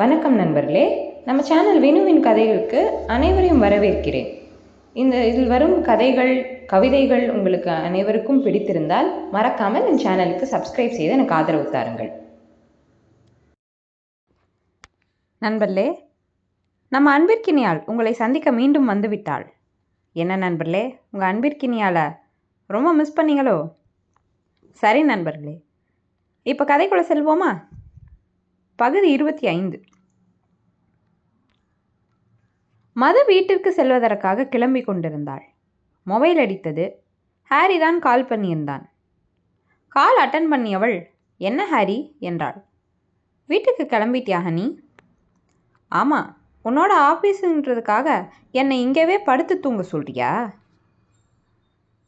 வணக்கம் நண்பர்களே. நம்ம சேனல் வினுவின் கதைகளுக்கு அனைவரையும் வரவேற்கிறேன். இந்த இதில் வரும் கதைகள் கவிதைகள் உங்களுக்கு அனைவருக்கும் பிடித்திருந்தால் மறக்காமல் என் சேனலுக்கு சப்ஸ்கிரைப் செய்து எனக்கு ஆதரவு தாருங்கள். நண்பர்களே நம்ம அன்பிற்கினியால் உங்களை சந்திக்க மீண்டும் வந்துவிட்டாள். என்ன நண்பர்களே உங்கள் அன்பிற்கினியாளை ரொம்ப மிஸ் பண்ணீங்களோ? சரி நண்பர்களே இப்போ கதைக்குள்ளே செல்வோமா? பகுதி இருபத்தி ஐந்து. மது வீட்டிற்கு செல்வதற்காக கிளம்பி கொண்டிருந்தாள். மொபைல் அடித்தது. ஹாரி தான் கால் பண்ணியிருந்தான். கால் அட்டன் பண்ணியவள் என்ன ஹாரி? என்றாள். வீட்டுக்கு கிளம்பிட்டியா ஹனி? ஆமாம் உன்னோட ஆஃபீஸுன்றதுக்காக என்னை இங்கேவே படுத்து தூங்க சொல்றியா?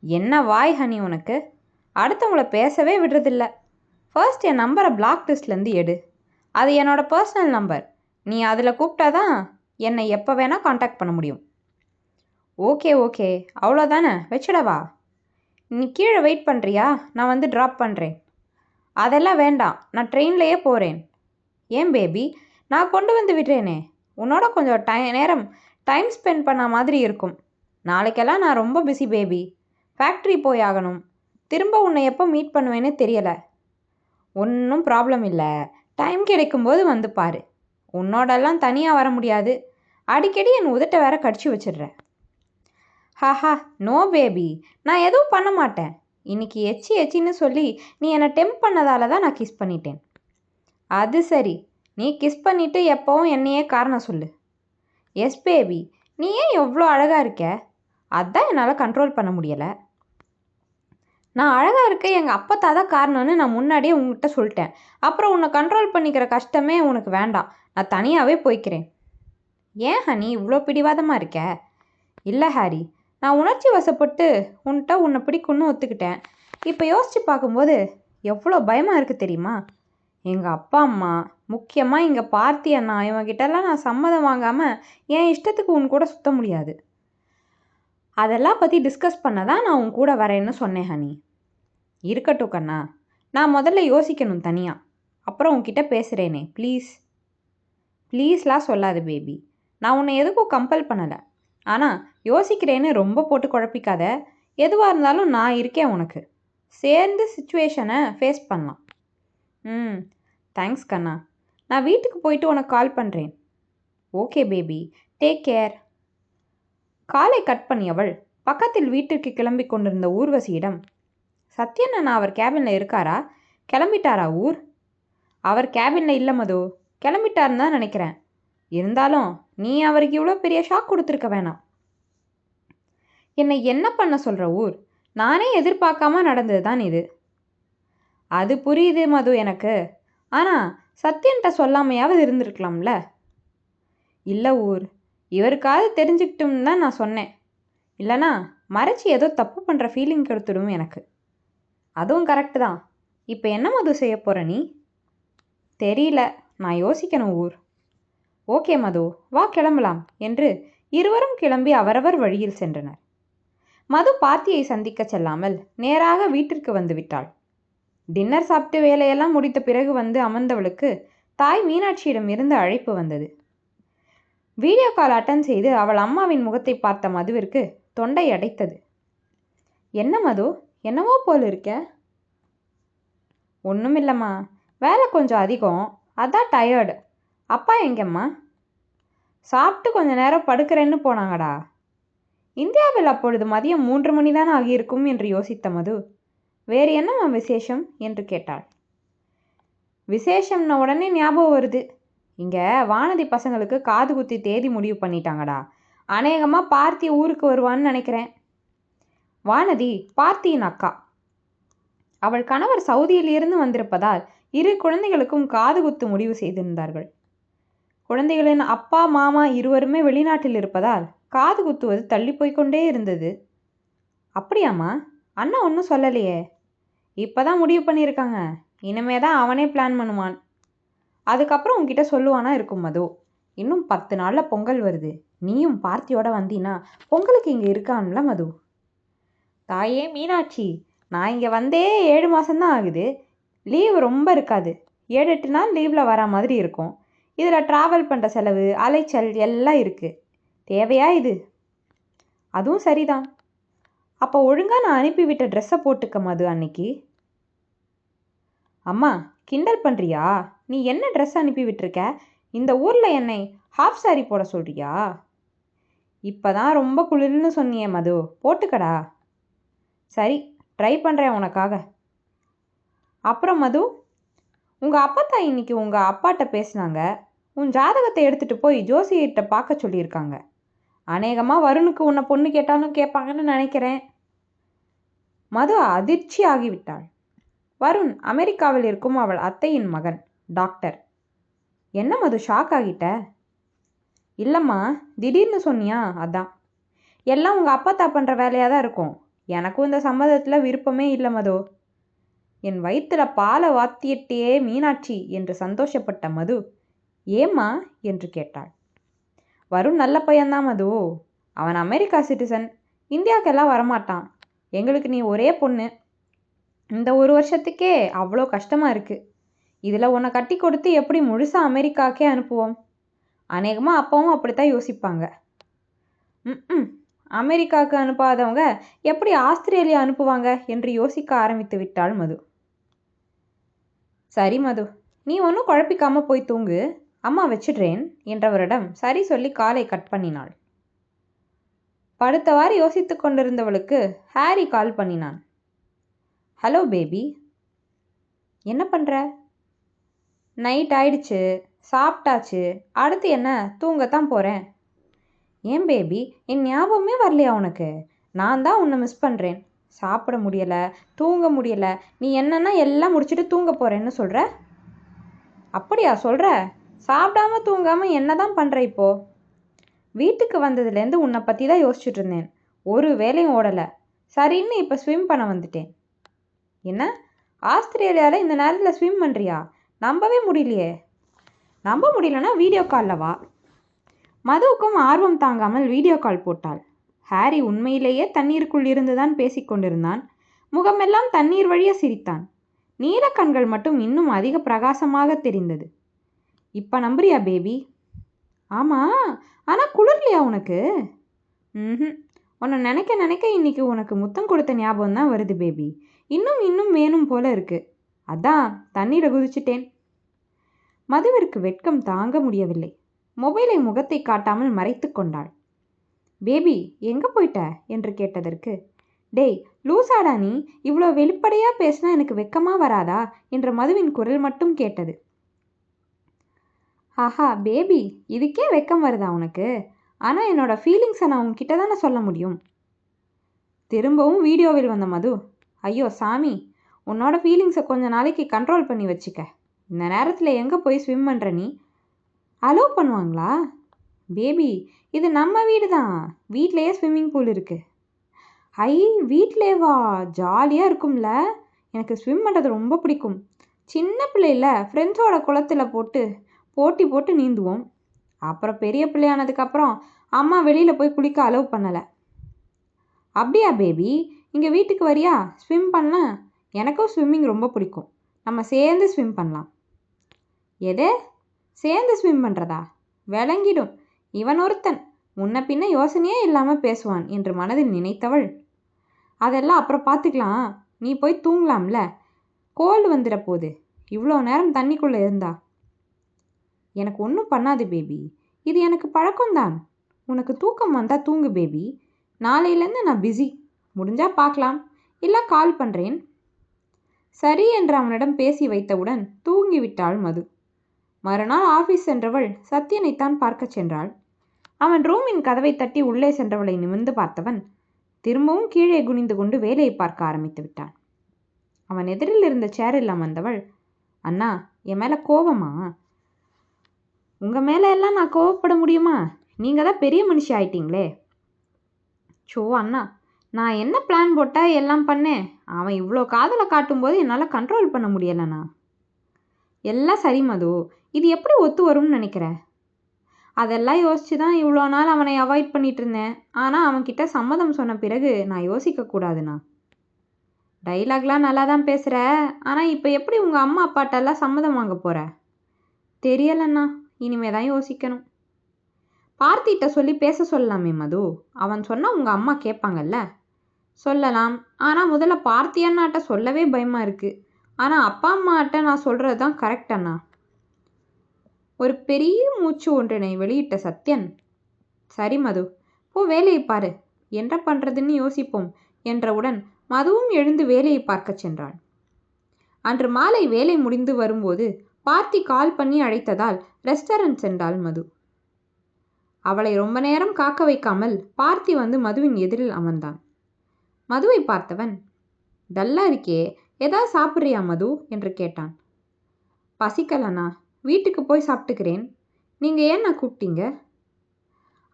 என்ன வாய் ஹனி உனக்கு? அடுத்தவங்கள பேசவே விடுறதில்ல. ஃபர்ஸ்ட் என் நம்பரை பிளாக் லிஸ்ட்லேருந்து எடு. அது என்னோட பர்சனல் நம்பர் நீ அதில் கூப்பிட்டா தான் என்னை எப்போ வேணால் காண்டாக்ட் பண்ண முடியும். Okay okay. அவ்வளோதானே வச்சிடவா? நீ கீழே வெயிட் பண்ணுறியா நான் வந்து ட்ராப் பண்ணுறேன் அதெல்லாம் வேண்டாம். நான் ட்ரெயின்லேயே போகிறேன் ஏன் பேபி நான் கொண்டு வந்து விடுறேனே. உன்னோட கொஞ்சம் டை நேரம் டைம் ஸ்பெண்ட் பண்ண மாதிரி இருக்கும். நாளைக்கெல்லாம் நான் ரொம்ப பிஸி பேபி ஃபேக்ட்ரி போய் ஆகணும். திரும்ப உன்னை எப்போ மீட் பண்ணுவேன்னு தெரியலை. ஒன்றும் ப்ராப்ளம் இல்லை. டைம் கிடைக்கும்போது வந்து பாரு. உன்னோடெல்லாம் தனியாக வர முடியாது. அடிக்கடி என் உதட்டை வேற கடிச்சு வச்சிடுற ஹாஹா நோ பேபி. நான் எதுவும் பண்ண மாட்டேன். இன்னைக்கு எச்சி எச்சின்னு சொல்லி நீ என்னை டெம்ப் பண்ணதால தான் நான் கிஸ் பண்ணிட்டேன். அது சரி. நீ கிஸ் பண்ணிட்டு எப்போவும் என்னையே காரணம் சொல்லு. எஸ் பேபி நீ ஏன் எவ்வளோ அழகாக இருக்க? அதான் என்னால் கண்ட்ரோல் பண்ண முடியலை. நான் அழகாக இருக்க எங்கள் அப்பத்தா தான் காரணம்னு நான் முன்னாடியே உங்ககிட்ட சொல்லிட்டேன். அப்புறம் உன்னை கண்ட்ரோல் பண்ணிக்கிற கஷ்டமே உனக்கு வேண்டாம். நான் தனியாகவே போய்க்கிறேன். ஏன் ஹனி இவ்வளோ பிடிவாதமாக இருக்க? இல்லை ஹாரி நான் உணர்ச்சி வசப்பட்டு உன்கிட்ட உன்னை பிடிக்கும்னு ஒத்துக்கிட்டேன். இப்போ யோசித்து பார்க்கும்போது எவ்வளோ பயமாக இருக்குது தெரியுமா? எங்கள் அப்பா அம்மா முக்கியமாக இங்கே பார்த்தி அண்ணா இவங்கிட்டலாம் நான் சம்மதம் வாங்காமல் என் இஷ்டத்துக்கு உன் கூட சுத்த முடியாது. அதெல்லாம் பற்றி டிஸ்கஸ் பண்ண தான் நான் உன் கூட வரேன்னு சொன்னேன் ஹனி. இருக்கட்டும் கண்ணா. நான் முதல்ல யோசிக்கணும் தனியாக அப்புறம் உன்கிட்ட பேசுகிறேனே ப்ளீஸ் ப்ளீஸ்லாம் சொல்லாது பேபி நான் உன்னை எதுக்கும் கம்பல் பண்ணலை. ஆனால் யோசிக்கிறேன்னு ரொம்ப போட்டு குழப்பிக்காத. எதுவாக இருந்தாலும் நான் இருக்கேன் உனக்கு. சேர்ந்து சுச்சுவேஷனை ஃபேஸ் பண்ணலாம். ம். தேங்க்ஸ் கண்ணா. நான் வீட்டுக்கு போயிட்டு உனக்கு கால் பண்ணுறேன் ஓகே பேபி டேக் கேர் காலை கட் பண்ணியவள் பக்கத்தில் வீட்டிற்கு கிளம்பி கொண்டிருந்த ஊர்வசியிடம் சத்யண்ணா அவர் கேபினில் இருக்காரா? கிளம்பிட்டாரா ஊர்? அவர் கேபினில் இல்லை மது. கிளம்பிட்டாருன்னு தான் நினைக்கிறேன். இருந்தாலும் நீ அவருக்கு இவ்வளோ பெரிய ஷாக் கொடுத்துருக்க வேணாம். என்னை என்ன பண்ண சொல்கிற ஊர்? நானே எதிர்பார்க்காம நடந்தது தான் இது. அது புரியுது மது எனக்கு. ஆனால் சத்யன்ட்ட சொல்லாமையாவது இருந்திருக்கலாம்ல. இல்லை ஊர். இவருக்காவது தெரிஞ்சுக்கிட்டும் தான் நான் சொன்னேன். இல்லைனா மறைச்சி ஏதோ தப்பு பண்ணுற ஃபீலிங் கொடுத்துடும் எனக்கு. அதுவும் கரெக்டு தான். இப்போ என்ன மது செய்ய போகிற நீ? தெரியல. நான் யோசிக்கணும் ஊர். ஓகே மது வா கிளம்பலாம் என்று இருவரும் கிளம்பி அவரவர் வழியில் சென்றனர். மது பார்த்தியை சந்திக்க செல்லாமல் நேராக வீட்டிற்கு வந்து விட்டாள். டின்னர் சாப்பிட்டு வேலையெல்லாம் முடித்த பிறகு வந்து அமர்ந்தவளுக்கு தாய் மீனாட்சியிடம் இருந்து அழைப்பு வந்தது. வீடியோ கால் அட்டன் செய்து அவள் அம்மாவின் முகத்தை பார்த்த மதுவிற்கு தொண்டை அடைத்தது. என்ன மது? என்னவோ போல் இருக்க? ஒன்றும் இல்லைம்மா. வேலை கொஞ்சம் அதிகம். அதான் டயர்டு அப்பா எங்கம்மா? சாப்பிட்டு கொஞ்ச நேரம் படுக்கிறேன்னு போனாங்கடா. இந்தியாவில் அப்பொழுது மதியம் மூன்று மணி தான் ஆகியிருக்கும்? என்று யோசித்த மது. வேறு என்னம்மா விசேஷம்? என்று கேட்டாள். விசேஷம்ன உடனே ஞாபகம் வருது. இங்கே வானதி பசங்களுக்கு காது குத்தி தேதி முடிவு பண்ணிட்டாங்கடா. அநேகமாக பார்த்தி ஊருக்கு வருவான்னு நினைக்கிறேன். வானதி பார்த்தியின் அக்கா. அவள் கணவர் சவுதியில் இருந்து வந்திருப்பதால் இரு குழந்தைகளுக்கும் காது குத்து முடிவு செய்திருந்தார்கள். குழந்தைகளின் அப்பா மாமா இருவருமே வெளிநாட்டில் இருப்பதால் காது குத்துவது தள்ளி போய்க்கொண்டே இருந்தது. அப்படியாம்மா? அண்ணா ஒன்றும் சொல்லலையே. இப்போதான் முடிவு பண்ணியிருக்காங்க. இனிமே தான் அவனே பிளான் பண்ணுவான். அதுக்கப்புறம் உன்கிட்ட சொல்லுவானா இருக்கும் மது. இன்னும் பத்து நாளில் பொங்கல் வருது. நீயும் பார்த்தியோட வந்தீன்னா பொங்கலுக்கு இங்கே இருக்கான்ல மது. தாயே மீனாட்சி நான் இங்கே வந்தே ஏழு மாதம்தான் ஆகுது. லீவ் ரொம்ப இருக்காது. ஏழு எட்டு நாள் லீவில் வர மாதிரி இருக்கும். இதில் ட்ராவல் பண்ணுற செலவு அலைச்சல் எல்லாம் இருக்குது தேவையா இது? அதுவும் சரிதான். அப்போ ஒழுங்காக நான் அனுப்பிவிட்ட ட்ரெஸ்ஸை போட்டுக்க மது அன்னைக்கு. அம்மா கிண்டல் பண்ணுறியா நீ என்ன ட்ரெஸ் அனுப்பி விட்டுருக்க? இந்த ஊரில் என்னை ஹாஃப் சாரி போட சொல்கிறியா இப்போ தான் ரொம்ப குளிர்னு சொன்னியே மது போட்டுக்கடா. சரி ட்ரை பண்ணுறேன் உனக்காக. அப்புறம் மது உங்கள் அப்பத்தா இன்னைக்கு உங்கள் அப்பாட்ட பேசுனாங்க. உன் ஜாதகத்தை எடுத்துகிட்டு போய் ஜோசியிட்ட பார்க்க சொல்லியிருக்காங்க. அநேகமாக வருணுக்கு உன்னை பொண்ணு கேட்டாலும் கேட்பாங்கன்னு நினைக்கிறேன். மது அதிர்ச்சி ஆகிவிட்டாள் வருண் அமெரிக்காவில் இருக்கும் அவள் அத்தையின் மகன். டாக்டர். என்ன மது ஷாக் ஆகிட்ட? இல்லைம்மா திடீர்னு சொன்னியா? அதான். எல்லாம் உங்கள் அப்பத்தா பண்ணுற வேலையாக தான் இருக்கும். எனக்கும் இந்த சம்மதத்தில் விருப்பமே இல்லை மது. என் வயிற்றில் பாலை வாத்தியிட்டே மீனாட்சி என்று சந்தோஷப்பட்ட மது. ஏம்மா? என்று கேட்டாள். வருண் நல்ல பையன்தான் மது. அவன் அமெரிக்கா சிட்டிசன். இந்தியாவுக்கெல்லாம் வரமாட்டான். எங்களுக்கு நீ ஒரே பொண்ணு. இந்த ஒரு வருஷத்துக்கே அவ்வளோ கஷ்டமாக இருக்குது இதில் உன்னை கட்டி கொடுத்து எப்படி முழுசாக அமெரிக்காக்கே அனுப்புவோம்? அநேகமாக அப்பாவும் அப்படித்தான் யோசிப்பாங்க. ம் அமெரிக்காவுக்கு அனுப்பாதவங்க எப்படி ஆஸ்திரேலியா அனுப்புவாங்க? என்று யோசிக்க ஆரம்பித்து விட்டாள் மது. சரி மது நீ ஒன்றும் குழப்பிக்காம போய் தூங்கு. அம்மா வச்சிடுறேன் என்றவரிடம் சரி சொல்லி காலை கட் பண்ணினாள். படுத்தவாறு யோசித்து கொண்டிருந்தவளுக்கு ஹாரி கால் பண்ணினான். Hello baby. என்ன பண்ணுற நைட் ஆயிடுச்சு சாப்பிட்டாச்சு அடுத்து என்ன தூங்கத்தான் போகிறேன் ஏன் பேபி என் ஞாபகமே வரலையா உனக்கு? நான் தான் உன்னை மிஸ் பண்ணுறேன் சாப்பிட முடியலை தூங்க முடியலை நீ என்னன்னா எல்லாம் முடிச்சுட்டு தூங்க போகிறேன்னு சொல்கிற அப்படியா சொல்கிற சாப்பிடாம தூங்காமல் என்ன தான் பண்ணுற இப்போது வீட்டுக்கு வந்ததுலேருந்து உன்னை பற்றி தான் யோசிச்சுட்டு இருந்தேன். ஒரு வேலையும் ஓடலை. சரின்னு இப்போ ஸ்விம் பண்ண வந்துட்டேன். என்ன? ஆஸ்திரேலியாவில் இந்த நேரத்தில் ஸ்விம் பண்ணுறியா நம்பவே முடியலையே. நம்ப முடியலன்னா வீடியோ காலில் வா. மதுவுக்கும் ஆர்வம் தாங்காமல் வீடியோ கால் போட்டாள். ஹாரி உண்மையிலேயே தண்ணீருக்குள் இருந்துதான் பேசிக்கொண்டிருந்தான் முகமெல்லாம் தண்ணீர் வழிய சிரித்தான். நீலக்கண்கள் மட்டும் இன்னும் அதிக பிரகாசமாக தெரிந்தது. இப்போ நம்புறியா பேபி? ஆமாம் ஆனால் குளிர்லையா உனக்கு? ம் உன்னை நினைக்க நினைக்க இன்னைக்கு உனக்கு முத்தம் கொடுத்த ஞாபகம் தான் வருது பேபி. இன்னும் இன்னும் வேணும் போல இருக்குது அதான் தண்ணீரை குதிச்சிட்டேன். மதுவிற்கு வெட்கம் தாங்க முடியவில்லை. மொபைலை முகத்தை காட்டாமல் மறைத்து கொண்டாள். பேபி எங்கே போயிட்ட? என்று கேட்டதற்கு டேய் லூசாடா நீ? இவ்வளோ வெளிப்படையாக பேசினா எனக்கு வெக்கமாக வராதா? என்ற மதுவின் குரல் மட்டும் கேட்டது. ஆஹா பேபி இதுக்கே வெக்கம் வருதா உனக்கு? ஆனால் என்னோட ஃபீலிங்ஸை நான் உன்கிட்ட தானே சொல்ல முடியும்? திரும்பவும் வீடியோவில் வந்த மது. ஐயோ சாமி உன்னோட ஃபீலிங்ஸை கொஞ்ச நாளைக்கு கண்ட்ரோல் பண்ணி வச்சுக்க. இந்த நேரத்தில் எங்கே போய் ஸ்விம் பண்ணுற நீ? அலோவ் பண்ணுவாங்களா? பேபி இது நம்ம வீடு தான் வீட்லேயே ஸ்விம்மிங் பூல் இருக்குது ஐ வீட்டிலே வா ஜாலியாக இருக்கும்ல. எனக்கு ஸ்விம் பண்ணுறது ரொம்ப பிடிக்கும். சின்ன பிள்ளையில் ஃப்ரெண்ட்ஸோட குளத்தில் போட்டு போட்டி போட்டு நீந்துவோம். அப்புறம் பெரிய பிள்ளையானதுக்கப்புறம் அம்மா வெளியில் போய் குளிக்க அலோவ் பண்ணலை. அப்படியா பேபி இங்கே வீட்டுக்கு வரியா? ஸ்விம் பண்ண? எனக்கும் ஸ்விம்மிங் ரொம்ப பிடிக்கும். நம்ம சேர்ந்து ஸ்விம் பண்ணலாம். எது? சேர்ந்து ஸ்விம் பண்ணுறதா விளங்கிடும். இவன் ஒருத்தன். முன்ன பின்ன யோசனையே இல்லாமல் பேசுவான் என்று மனதில் நினைத்தவள். அதெல்லாம் அப்புறம் பார்த்துக்கலாம். நீ போய் தூங்கலாம்ல? கோல்டு வந்துட போகுது இவ்வளோ நேரம் தண்ணிக்குள்ளே இருந்தா? எனக்கு ஒன்றும் பண்ணாது பேபி இது எனக்கு பழக்கம்தான். உனக்கு தூக்கம் வந்தால் தூங்கு பேபி நாளையிலேருந்து நான் பிஸி முடிஞ்சால் பார்க்கலாம். இல்லை கால் பண்ணுறேன் சரி என்று அவனிடம் பேசி வைத்தவுடன் தூங்கிவிட்டாள் மது. மறுநாள் ஆஃபீஸ் சென்றவள் சத்யனைத்தான் பார்க்கச் சென்றாள். அவன் ரூமின் கதவை தட்டி உள்ளே சென்றவளை நிமிர்ந்து பார்த்தவன் திரும்பவும் கீழே குனிந்து கொண்டு வேலையை பார்க்க ஆரம்பித்து விட்டான். அவன் எதிரில் இருந்த சேரில் அமர்ந்தவள் அண்ணா என் மேலே கோபமா உங்கள் மேலே எல்லாம் நான் கோவப்பட முடியுமா? நீங்கள் தான் பெரிய மனுஷி ஆயிட்டீங்களே? சோ அண்ணா நான் என்ன பிளான் போட்டால் எல்லாம் பண்ணேன் அவன் இவ்வளோ காதலை காட்டும்போது என்னால் கண்ட்ரோல் பண்ண முடியலண்ணா. எல்லாம் சரி மது. இது எப்படி ஒத்து வரும்னு நினைக்கிறேன் அதெல்லாம் யோசித்து தான் இவ்வளோ நாள் அவனை அவாய்ட் பண்ணிட்டு இருந்தேன் ஆனால் அவன்கிட்ட சம்மதம் சொன்ன பிறகு நான் யோசிக்கக்கூடாதுண்ணா டைலாக்லாம் நல்லா தான் பேசுகிற ஆனால் இப்போ எப்படி உங்கள் அம்மா அப்பாட்டெல்லாம் சம்மதம் வாங்க போகிற தெரியலண்ணா. இனிமே தான் யோசிக்கணும். பார்த்திட்ட சொல்லி பேச சொல்லலாமே மது. அவன் சொன்னால் உங்கள் அம்மா கேட்பாங்கல்ல? சொல்லலாம். ஆனால் முதல்ல பார்த்தி அண்ணாட்ட சொல்லவே பயமாக இருக்குது ஆனால் அப்பா அம்மாட்ட நான் சொல்கிறது தான் கரெக்ட் அண்ணா. ஒரு பெரிய மூச்சு ஒன்றினை வெளியிட்ட சத்யன் சரி மது போ வேலையை பாரு. என்ன பண்ணுறதுன்னு யோசிப்போம் என்றவுடன் மதுவும் எழுந்து வேலையை பார்க்கச் சென்றாள். அன்று மாலை வேலை முடிந்து வரும்போது பார்த்தி கால் பண்ணி அழைத்ததால் ரெஸ்டாரண்ட் சென்றாள் மது. அவளை ரொம்ப நேரம் காக்க வைக்காமல் பார்த்தி வந்து மதுவின் எதிரில் அமர்ந்தான். மதுவை பார்த்தவன் டல்லா இருக்கே ஏதாவது சாப்பிட்றியா மது? என்று கேட்டான். பசிக்கலண்ணா வீட்டுக்கு போய் சாப்பிட்டுக்கிறேன். நீங்கள் ஏன் நான் கூப்பிட்டீங்க?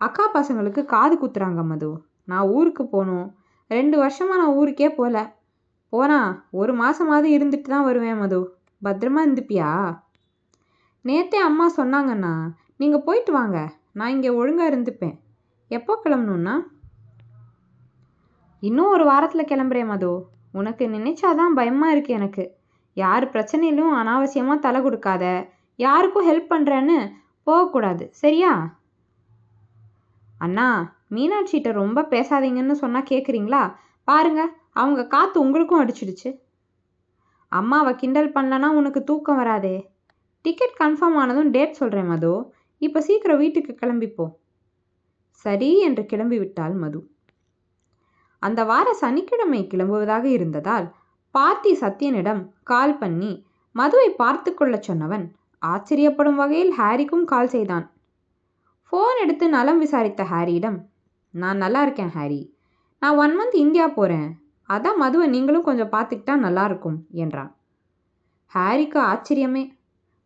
அக்கா பசங்களுக்கு காது குத்துறாங்க மது. நான் ஊருக்கு போகணும். ரெண்டு வருஷமாக நான் ஊருக்கே போகல. போனா ஒரு மாதமாவது இருந்துட்டு தான் வருவேன் மது. பத்திரமா இருந்துப்பியா? நேத்தே அம்மா சொன்னாங்கண்ணா நீங்கள் போயிட்டு வாங்க. நான் இங்கே ஒழுங்காக இருந்துப்பேன். எப்போ கிளம்பணுன்னா இன்னும் ஒரு வாரத்தில் கிளம்புறேன் மது. உனக்கு நினைச்சாதான் பயமாக இருக்கு எனக்கு. யார் பிரச்சனையிலும் அனாவசியமாக தலை கொடுக்காத. யாருக்கும் ஹெல்ப் பண்ணுறேன்னு போகக்கூடாது சரியா? அண்ணா மீனாட்சிகிட்ட ரொம்ப பேசாதீங்கன்னு சொன்னால் கேட்குறீங்களா பாருங்க அவங்க காற்று உங்களுக்கும் அடிச்சிடுச்சு. அம்மாவை கிண்டல் பண்ணலன்னா உனக்கு தூக்கம் வராதே. டிக்கெட் கன்ஃபார்ம் ஆனதும் டேட் சொல்கிறேன் மது. இப்போ சீக்கிரம் வீட்டுக்கு கிளம்பிப்போ. சரி என்று கிளம்பி விட்டாள் மது. அந்த வார சனிக்கிழமை கிளம்புவதாக இருந்ததால் பார்த்தி சத்யனிடம் கால் பண்ணி மதுவை பார்த்து கொள்ளச் சொன்னவன் ஆச்சரியப்படும் வகையில் ஹாரிக்கும் கால் செய்தான். ஃபோன் எடுத்து நலம் விசாரித்த ஹாரியிடம் நான் நல்லா இருக்கேன் ஹாரி. நான் ஒன் மந்த் இந்தியா போகிறேன் அதான் மதுவை நீங்களும் கொஞ்சம் பார்த்துக்கிட்டா நல்லாயிருக்கும் என்றான். ஹாரிக்கு ஆச்சரியமே.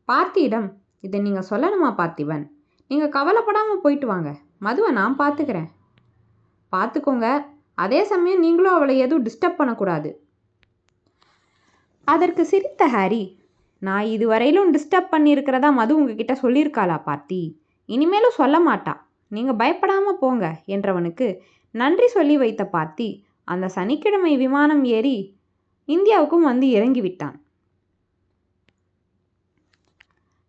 பார்த்தியிடம் இதை நீங்கள் சொல்லணுமா பார்த்திபன்? நீங்கள் கவலைப்படாமல் போயிட்டு வாங்க. மதுவை நான் பார்த்துக்கிறேன். பார்த்துக்கோங்க. அதே சமயம் நீங்களும் அவளை எதுவும் டிஸ்டர்ப் பண்ணக்கூடாது. அதற்கு சிரித்த ஹாரி நான் இதுவரையிலும் டிஸ்டர்ப் பண்ணியிருக்கிறதா மது உங்ககிட்ட சொல்லியிருக்காளா பார்த்தி? இனிமேலும் சொல்ல மாட்டா. நீங்கள் பயப்படாமல் போங்க என்றவனுக்கு நன்றி சொல்லி வைத்த பார்த்தி அந்த சனிக்கிழமை விமானம் ஏறி இந்தியாவுக்கும் வந்து இறங்கிவிட்டான்.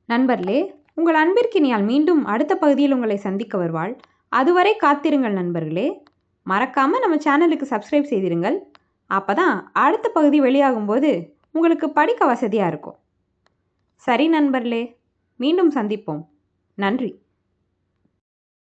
நண்பர்களே உங்கள் அன்பிற்கினியால் மீண்டும் அடுத்த பகுதியில் உங்களை சந்திக்க வருவாள். அதுவரை காத்திருங்கள் நண்பர்களே. மறக்காமல் நம்ம சேனலுக்கு சப்ஸ்கிரைப் செய்திருங்கள். அப்போ தான் அடுத்த பகுதி வெளியாகும்போது உங்களுக்கு படிக்க வசதியாக இருக்கும். சரி நண்பர்களே மீண்டும் சந்திப்போம். நன்றி.